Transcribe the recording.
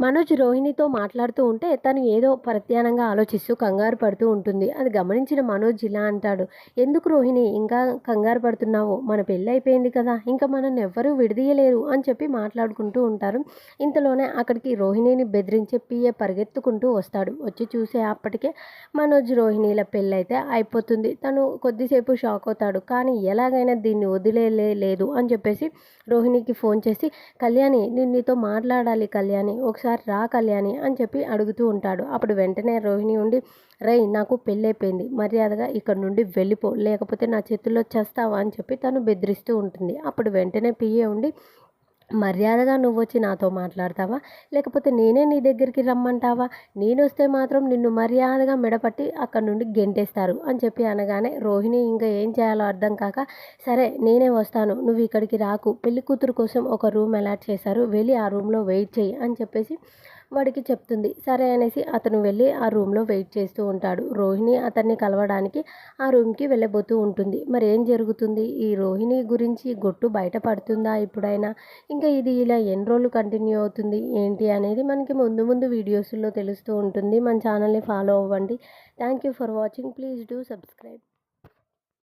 మనోజ్ రోహిణితో మాట్లాడుతూ ఉంటే తను ఏదో ప్రత్యానంగా ఆలోచిస్తూ కంగారు పడుతూ ఉంటుంది. అది గమనించిన మనోజ్ ఇలా అంటాడు. ఎందుకు రోహిణి? ఇంకా కంగారు పడుతున్నావు. మన పెళ్ళి అయిపోయింది కదా. ఇంకా మనల్ని ఎవ్వరూ విడదీయలేరు అని చెప్పి మాట్లాడుకుంటూ ఉంటారు. ఇంతలోనే అక్కడికి రోహిణిని బెదిరించే పిఏ పరిగెత్తుకుంటూ వస్తాడు. వచ్చి చూసే అప్పటికే మనోజ్ రోహిణిల పెళ్ళైతే అయిపోతుంది. తను కొద్దిసేపు షాక్ అవుతాడు. కానీ ఎలాగైనా దీన్ని వదిలేలేదు లేదు అని చెప్పేసి రోహిణికి ఫోన్ చేసి కళ్యాణి నేను నీతో మాట్లాడాలి కళ్యాణి. ఒకసారి ఒకసారి రా కళ్యాణి అని చెప్పి అడుగుతూ ఉంటాడు. అప్పుడు వెంటనే రోహిణి ఉండి రై నాకు పెళ్ళైపోయింది. మర్యాదగా ఇక్కడ నుండి వెళ్ళిపో. లేకపోతే నా చేతుల్లో చేస్తావా? అని చెప్పి తను బెదిరిస్తూ ఉంటుంది. అప్పుడు వెంటనే పిఏ ఉండి మర్యాదగా నువ్వు వచ్చి నాతో మాట్లాడతావా? లేకపోతే నేనే నీ దగ్గరికి రమ్మంటావా? నేను వస్తే మాత్రం నిన్ను మర్యాదగా మెడపట్టి అక్కడ నుండి గెంటేస్తారు అని చెప్పి అనగానే రోహిణి ఇంకా ఏం చేయాలో అర్థం కాక సరే నేనే వస్తాను నువ్వు ఇక్కడికి రాకు పెళ్ళి కూతురు కోసం ఒక రూమ్ అలాట్ చేశారు వెళ్ళి ఆ రూమ్లో వెయిట్ చేయి అని చెప్పేసి వాడికి చెప్తుంది. సరే అనేసి అతను వెళ్ళి ఆ రూమ్లో వెయిట్ చేస్తూ ఉంటాడు. రోహిణి అతన్ని కలవడానికి ఆ రూమ్కి వెళ్ళబోతూ ఉంటుంది. మరి ఏం జరుగుతుంది? ఈ రోహిణి గురించి గొట్టు బయటపడుతుందా ఇప్పుడైనా? ఇంకా ఇది ఇలా ఎన్ని రోజులు కంటిన్యూ అవుతుంది? ఏంటి అనేది మనకి ముందు ముందు వీడియోస్లో తెలుస్తూ ఉంటుంది. మన ఛానల్ని ఫాలో అవ్వండి. Thank you for watching. Please do subscribe.